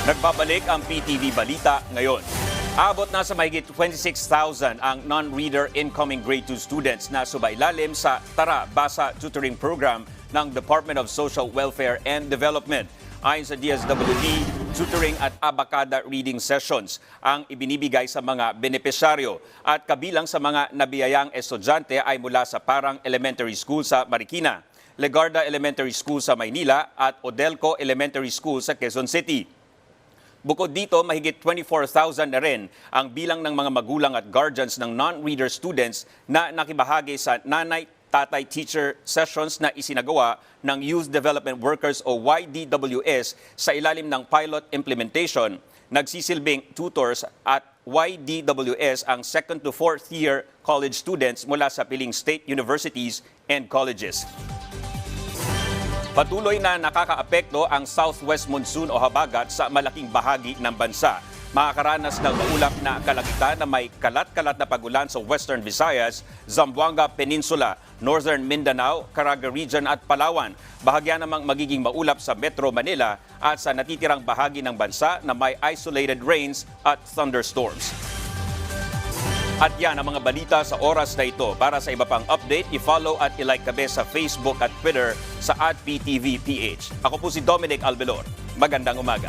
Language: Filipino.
Nagbabalik ang PTV Balita ngayon. Abot na sa mahigit 26,000 ang non-reader incoming grade 2 students na subailalim sa Tara Basa Tutoring Program ng Department of Social Welfare and Development. Ayon sa DSWD, tutoring at abakada reading sessions ang ibinibigay sa mga benepisyaryo at kabilang sa mga nabiyayang estudyante ay mula sa Parang Elementary School sa Marikina, Legarda Elementary School sa Maynila at Odelco Elementary School sa Quezon City. Bukod dito, mahigit 24,000 na rin ang bilang ng mga magulang at guardians ng non-reader students na nakibahagi sa nanay tatay teacher sessions na isinagawa ng Youth Development Workers o YDWS sa ilalim ng pilot implementation. Nagsisilbing tutors at YDWS ang second to fourth year college students mula sa piling state universities and colleges. Patuloy na nakakaapekto ang southwest monsoon o habagat sa malaking bahagi ng bansa. Makakaranas ng maulap na kalagitan na may kalat-kalat na pagulan sa Western Visayas, Zamboanga Peninsula, Northern Mindanao, Caraga Region at Palawan. Bahagya namang magiging maulap sa Metro Manila at sa natitirang bahagi ng bansa na may isolated rains at thunderstorms. At yan ang mga balita sa oras na ito. Para sa iba pang update, i-follow at i-like kami sa Facebook at Twitter sa at PTVPH. Ako po si Dominic Albelor. Magandang umaga.